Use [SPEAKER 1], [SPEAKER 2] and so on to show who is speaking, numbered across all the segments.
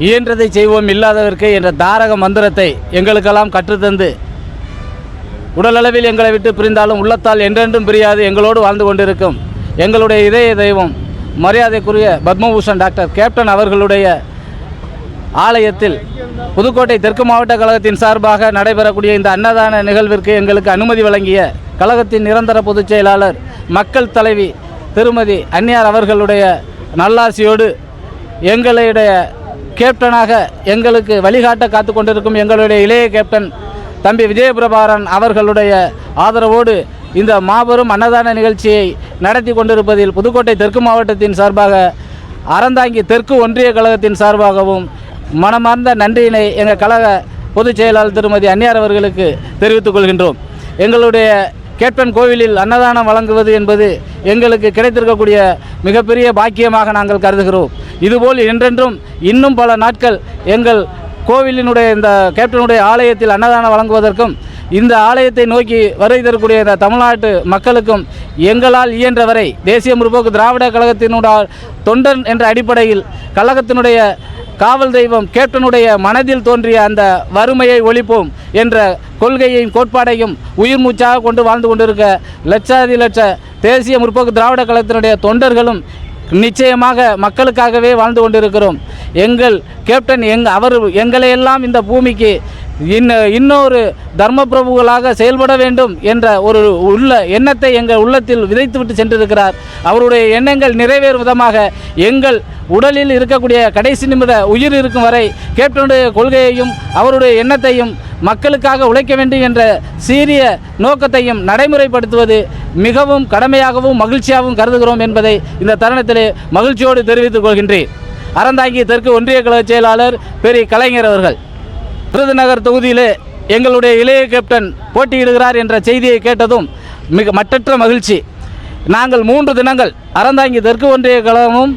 [SPEAKER 1] இயன்றதை செய்வோம் இல்லாதவர்க்கு என்ற தாரக மந்திரத்தை எங்களுக்கெல்லாம் கற்றுத்தந்து உடலளவில் எங்களை விட்டு பிரிந்தாலும் உள்ளத்தால் என்றென்றும் பிரியாது எங்களோடு வாழ்ந்து கொண்டிருக்கும் எங்களுடைய இதய தெய்வம் மரியாதைக்குரிய பத்மபூஷன் டாக்டர் கேப்டன் அவர்களுடைய ஆலயத்தில் புதுக்கோட்டை தெற்கு மாவட்ட கழகத்தின் சார்பாக நடைபெறக்கூடிய இந்த அன்னதான நிகழ்விற்கு எங்களுக்கு அனுமதி வழங்கிய கழகத்தின் நிரந்தர பொதுச் செயலாளர் மக்கள் தலைவி திருமதி அந்நியார் அவர்களுடைய நல்லாசியோடு எங்களுடைய கேப்டனாக எங்களுக்கு வழிகாட்ட காத்து கொண்டிருக்கும் எங்களுடைய இளைய கேப்டன் தம்பி விஜயபிரபாரன் அவர்களுடைய ஆதரவோடு இந்த மாபெரும் அன்னதான நிகழ்ச்சியை நடத்தி கொண்டிருப்பதில் புதுக்கோட்டை தெற்கு மாவட்டத்தின் சார்பாக அறந்தாங்கி தெற்கு ஒன்றிய கழகத்தின் சார்பாகவும் மனமார்ந்த நன்றியினை எங்கள் கழக பொதுச் செயலாளர் திருமதி அந்நியார் அவர்களுக்கு தெரிவித்துக் கொள்கின்றோம். எங்களுடைய கேப்டன் கோவிலில் அன்னதானம் வழங்குவது என்பது எங்களுக்கு கிடைத்திருக்கக்கூடிய மிகப்பெரிய பாக்கியமாக நாங்கள் கருதுகிறோம். இதுபோல் என்றென்றும் இன்னும் பல நாட்கள் எங்கள் கோவிலினுடைய இந்த கேப்டனுடைய ஆலயத்தில் அன்னதானம் வழங்குவதற்கும் இந்த ஆலயத்தை நோக்கி வருகை தரக்கூடிய இந்த தமிழ்நாட்டு மக்களுக்கும் எங்களால் இயன்றவரை தேசிய முற்போக்கு திராவிட கழகத்தினுடைய தொண்டன் என்ற அடிப்படையில் கழகத்தினுடைய காவல் தெய்வம் கேப்டனுடைய மனதில் தோன்றிய அந்த வறுமையை ஒழிப்போம் என்ற கொள்கையையும் கோட்பாடையும் உயிர் மூச்சாக கொண்டு வாழ்ந்து கொண்டிருக்க லட்சாதி லட்ச தேசிய முற்போக்கு திராவிட கழகத்தினுடைய தொண்டர்களும் நிச்சயமாக மக்களுக்காகவே வாழ்ந்து கொண்டிருக்கிறோம். எங்கள் கேப்டன் எங் அவர் எங்களையெல்லாம் இந்த பூமிக்கு இன்ன இன்னொரு தர்ம பிரபுகளாக செயல்பட வேண்டும் என்ற ஒரு உள்ள எண்ணத்தை எங்கள் உள்ளத்தில் விதைத்துவிட்டு சென்றிருக்கிறார். அவருடைய எண்ணங்கள் நிறைவேறும் விதமாக எங்கள் உடலில் இருக்கக்கூடிய கடைசி நிமிட உயிர் இருக்கும் வரை கேப்டனுடைய கொள்கையையும் அவருடைய எண்ணத்தையும் மக்களுக்காக உழைக்க வேண்டும் என்ற சீரிய நோக்கத்தையும் நடைமுறைப்படுத்துவது மிகவும் கடமையாகவும் மகிழ்ச்சியாகவும் கருதுகிறோம் என்பதை இந்த தருணத்திலே மகிழ்ச்சியோடு தெரிவித்துக் கொள்கின்றேன். அறந்தாங்கி தெற்கு ஒன்றிய கழக செயலாளர் பெரிய கலைஞர் அவர்கள் விருதுநகர் தொகுதியிலே எங்களுடைய இளைய கேப்டன் போட்டியிடுகிறார் என்ற செய்தியை கேட்டதும் மிக மட்டற்ற மகிழ்ச்சி. நாங்கள் மூன்று தினங்கள் அறந்தாங்கி தெற்கு ஒன்றிய கழகமும்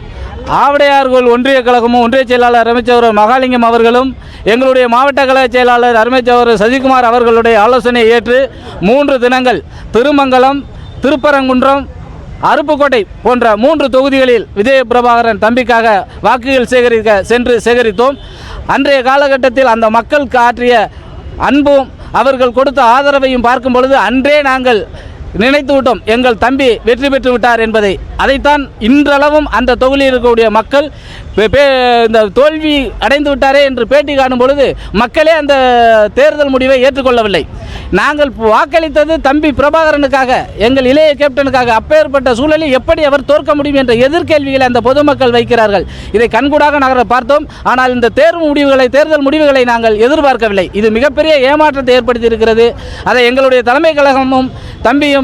[SPEAKER 1] ஆவடையார்கோள் ஒன்றிய கழகமும் ஒன்றிய செயலாளர் அமைச்சர் மகாலிங்கம் அவர்களும் எங்களுடைய மாவட்ட கழக செயலாளர் அருமைச்சவர் சசிகுமார் அவர்களுடைய ஆலோசனை ஏற்று மூன்று தினங்கள் திருமங்கலம் திருப்பரங்குன்றம் அருப்புக்கோட்டை போன்ற மூன்று தொகுதிகளில் விஜய பிரபாகரன் தம்பிக்காக வாக்குகள் சேகரிக்க சென்று சேகரித்தோம். அன்றைய காலகட்டத்தில் அந்த மக்களுக்கு ஆற்றிய அன்பும் அவர்கள் கொடுத்த ஆதரவையும் பார்க்கும் பொழுது அன்றே நாங்கள் நினைத்து விட்டோம். எங்கள் தம்பி வெற்றி பெற்று விட்டார் என்பதை. அதைத்தான் இன்றளவும் அந்த தொகுதியில் இருக்கக்கூடிய மக்கள் இந்த தோல்வி அடைந்து விட்டாரே என்று பேட்டி காணும் பொழுது மக்களே அந்த தேர்தல் முடிவை ஏற்றுக்கொள்ளவில்லை. நாங்கள் வாக்களித்தது தம்பி பிரபாகரனுக்காக எங்கள் இளைய கேப்டனுக்காக. அப்பேற்பட்ட சூழலில் எப்படி அவர் தோற்க முடியும் என்ற எதிர்கேள்விகளை அந்த பொதுமக்கள் வைக்கிறார்கள். இதை கண்கூடாக நாங்கள் பார்த்தோம். ஆனால் இந்த தேர்வு முடிவுகளை தேர்தல் முடிவுகளை நாங்கள் எதிர்பார்க்கவில்லை. இது மிகப்பெரிய ஏமாற்றத்தை ஏற்படுத்தி இருக்கிறது அதை எங்களுடைய தலைமை கழகமும் தம்பியும்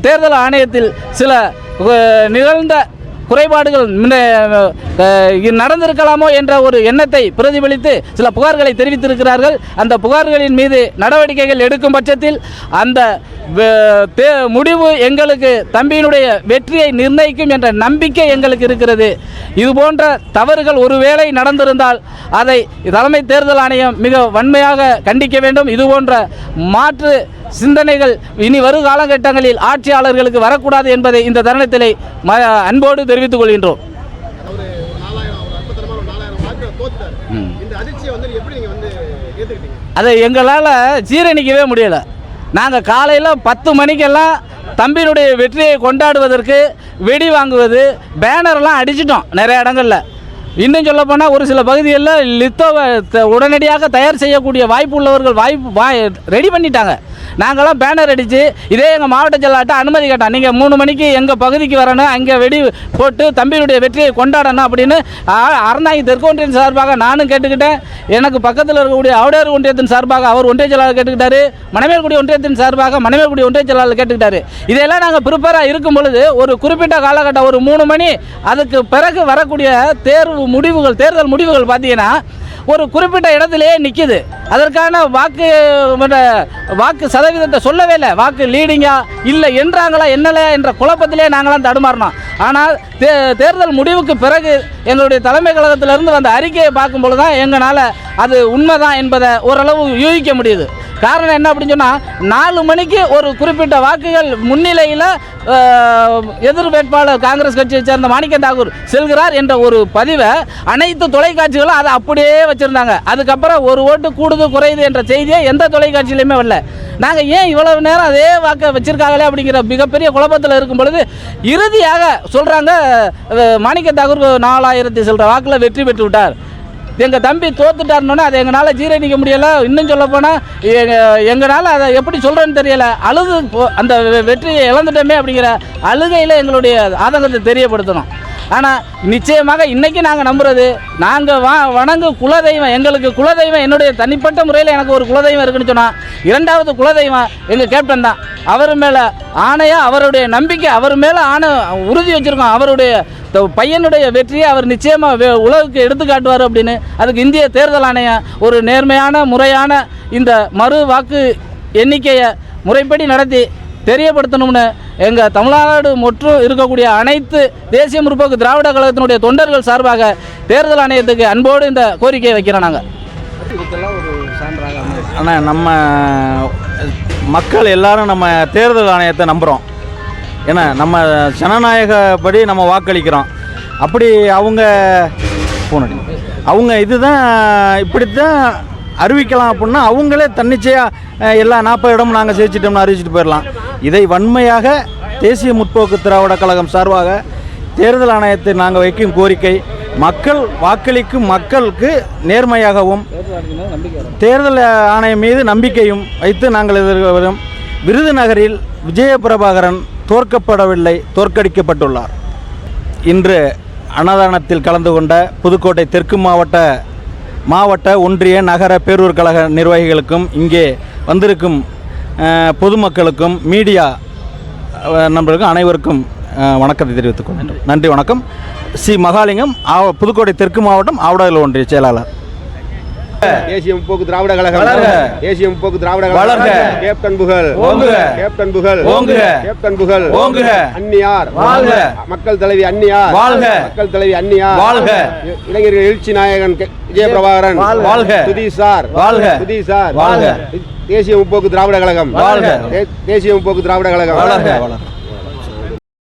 [SPEAKER 1] தேர்தல் ஆணையத்தில் சில நிகழ்ந்த குறைபாடுகள் நடந்திருக்கலாமோ என்ற ஒரு எண்ணத்தை பிரதிபலித்து சில புகார்களை தெரிவித்திருக்கிறார்கள். அந்த புகார்களின் மீது நடவடிக்கைகள் எடுக்கும் பட்சத்தில் அந்த தே- முடிவு எங்களுக்கு தம்பியினுடைய வெற்றியை நிர்ணயிக்கும் என்ற நம்பிக்கை எங்களுக்கு இருக்கிறது. இது போன்ற தவறுகள் ஒருவேளை நடந்திருந்தால் அதை தலைமை தேர்தல் ஆணையம் மிக வன்மையாக கண்டிக்க வேண்டும். இது போன்ற மாற்று சிந்தனைகள் இனி வரும் காலகட்டங்களில் ஆட்சியாளர்களுக்கு வரக்கூடாது என்பதை இந்த தருணத்திலே ம அன்போடு தெரிவித்துக் கொள்கின்றோம். அதை எங்களால் ஜீரணிக்கவே முடியலை. நாங்கள் காலையில் பத்து மணிக்கெல்லாம் தம்பியினுடைய வெற்றியை கொண்டாடுவதற்கு வெடி வாங்குவது பேனர்லாம் அடிச்சிட்டோம் நிறைய இடங்களில். இன்னும் சொல்லப்போனால் ஒரு சில பகுதிகளில் லித்தோவை உடனடியாக தயார் செய்யக்கூடிய வாய்ப்பு உள்ளவர்கள் வாய்ப்பு வாய் ரெடி பண்ணிட்டாங்க. நாங்களாம் பேனர் அடித்து இதே எங்கள் மாவட்ட செயலாட்ட அனுமதி கேட்டான் நீங்கள் மூணு மணிக்கு எங்கள் பகுதிக்கு வரணும் அங்கே வெடி போட்டு தம்பியினுடைய வெற்றியை கொண்டாடணும் அப்படின்னு ஆ- தெற்கு ஒன்றியம் சார்பாக நானும் கேட்டுக்கிட்டேன். எனக்கு பக்கத்தில் இருக்கக்கூடிய ஆவுடையார் ஒன்றியத்தின் சார்பாக அவர் ஒன்றிய செயலாளர் கேட்டுக்கிட்டாரு. மணமேல்குடி ஒன்றியத்தின் சார்பாக மணமேல்குடி ஒன்றிய செயலாளர் கேட்டுக்கிட்டாரு. இதெல்லாம் நாங்கள் ப்ரிப்பேராக இருக்கும் பொழுது ஒரு குறிப்பிட்ட காலகட்டம் ஒரு மூணு மணி அதுக்கு பிறகு வரக்கூடிய தேர்வு முடிவுகள் தேர்தல் முடிவுகள் பார்த்தீங்கன்னா ஒரு குறிப்பிட்ட இடத்துலையே நிற்கிது அதற்கான வாக்கு வாக்கு சதவீதத்தை சொல்லவே இல்லை. வாக்கு லீடிங்கா இல்லை என்றாங்களா என்னலையா என்ற குழப்பத்திலே நாங்களாம் தடுமாறினோம். ஆனால் தே தேர்தல் முடிவுக்கு பிறகு எங்களுடைய தலைமை கழகத்திலிருந்து வந்த அறிக்கையை பார்க்கும் பொழுது தான் எங்களால் அது உண்மைதான் என்பதை ஓரளவு யூகிக்க முடியுது. காரணம் என்ன அப்படின்னு சொன்னால் நாலு மணிக்கு ஒரு குறிப்பிட்ட வாக்குகள் முன்னிலையில் எதிர் வேட்பாளர் காங்கிரஸ் கட்சியை சேர்ந்த மாணிக்க தாகூர் செல்கிறார் என்ற ஒரு பதிவை அனைத்து தொலைக்காட்சிகளும் அதை அப்படியே வச்சுருந்தாங்க. அதுக்கப்புறம் ஒரு ஓட்டு கூடுது குறையுது என்ற செய்தியை எந்த தொலைக்காட்சியிலையுமே வரல. நாங்கள் ஏன் இவ்வளவு நேரம் அதே வாக்கை வச்சுருக்காங்களே அப்படிங்கிற மிகப்பெரிய குழப்பத்தில் இருக்கும் பொழுது இறுதியாக சொல்கிறாங்க மாணிக்க தாகூர் நாலாயிரத்தி சொல்கிற வாக்கில் வெற்றி பெற்று விட்டார். எங்கள் தம்பி தோத்துட்டாருனோடனே அதை எங்களால் ஜீரணிக்க முடியலை. இன்னும் சொல்லப்போனால் எங்களால் அதை எப்படி சொல்கிறேன்னு தெரியலை. அழுது அந்த வெ- வெற்றியை இழந்துட்டோமே அப்படிங்கிற அழுகையில் எங்களுடைய ஆதங்கத்தை தெரியப்படுத்தணும். ஆனால் நிச்சயமாக இன்றைக்கி நாங்கள் நம்புறது நாங்கள் வா வணங்க குலதெய்வம் எங்களுக்கு குலதெய்வம் என்னுடைய தனிப்பட்ட முறையில் எனக்கு ஒரு குலதெய்வம் இருக்குன்னு சொன்னால் இரண்டாவது குலதெய்வம் எங்கள் கேப்டன் தான். அவர் மேலே ஆணையாக அவருடைய நம்பிக்கை அவர் மேலே ஆணை உறுதி வச்சுருக்கோம். அவருடைய பையனுடைய வெற்றியை அவர் நிச்சயமாக உலகுக்கு எடுத்து காட்டுவார் அப்படின்னு அதுக்கு இந்திய தேர்தல் ஆணையம் ஒரு நேர்மையான முறையான இந்த மறு வாக்கு எண்ணிக்கையை முறைப்படி நடத்தி தெரியப்படுத்தணும்னு எங்கள் தமிழ்நாடு மற்றும் இருக்கக்கூடிய அனைத்து தேசிய முற்போக்கு திராவிட கழகத்தினுடைய தொண்டர்கள் சார்பாக தேர்தல் ஆணையத்துக்கு அன்போடு இந்த கோரிக்கையை வைக்கிறோம் நாங்கள்
[SPEAKER 2] ஆனால் நம்ம மக்கள் எல்லாரும் நம்ம தேர்தல் ஆணையத்தை நம்புகிறோம் ஏன்னா நம்ம ஜனநாயகப்படி நம்ம வாக்களிக்கிறோம். அப்படி அவங்க போனடி அவங்க இதுதான் இப்படி தான் அறிவிக்கலாம் அப்படின்னா அவங்களே தன்னிச்சையாக எல்லா நாற்பது இடமும் நாங்கள் ஜெயிச்சிட்டோம்னு அறிவிச்சிட்டு போயிடலாம். இதை வன்மையாக தேசிய முற்போக்கு திராவிட கழகம் சார்பாக தேர்தல் ஆணையத்தை நாங்கள் வைக்கும் கோரிக்கை மக்கள் வாக்களிக்கும் மக்களுக்கு நேர்மையாகவும் தேர்தல் ஆணையம் மீது நம்பிக்கையும் வைத்து நாங்கள் எதிர்வரும் விருதுநகரில் விஜய பிரபாகரன் தோற்கப்படவில்லை தோற்கடிக்கப்பட்டுள்ளார். இன்று அன்னதானத்தில் கலந்து கொண்ட புதுக்கோட்டை தெற்கு மாவட்ட மாவட்ட ஒன்றிய நகர பேரூர் கழக நிர்வாகிகளுக்கும் இங்கே வந்திருக்கும் பொதுமக்களுக்கும் மீடியா நண்பர்களுக்கும் அனைவருக்கும் வணக்கத்தை தெரிவித்துக் கொள்கின்றோம். நன்றி. வணக்கம். சி. மகாலிங்கம் ஆவ- புதுக்கோட்டை தெற்கு மாவட்டம் ஆவடாவில் ஒன்றிய செயலாளர்.
[SPEAKER 3] தேசிய முற்போக்கு திராவிட கழகம். தேசிய முற்போக்கு திராவிட. கழகம் கேப்டன் புகழ். கேப்டன் புகழ். கேப்டன் புகழ். அன்னியார்
[SPEAKER 2] வாழ்க.
[SPEAKER 3] மக்கள் தலைவி அன்னியார்
[SPEAKER 2] வாழ்க.
[SPEAKER 3] மக்கள் தலைவி அன்னியார்
[SPEAKER 2] வாழ்க.
[SPEAKER 3] இளைஞர்கள் எழுச்சி நாயகன் கே- விஜய பிரபாகரன்
[SPEAKER 2] வாழ்க.
[SPEAKER 3] சுதீஷ் சார்
[SPEAKER 2] வாழ்க.
[SPEAKER 3] சுதீஷ் சார்
[SPEAKER 2] வாழ்க.
[SPEAKER 3] தேசிய முற்போக்கு திராவிட கழகம் தேசிய முற்போக்கு திராவிட கழகம்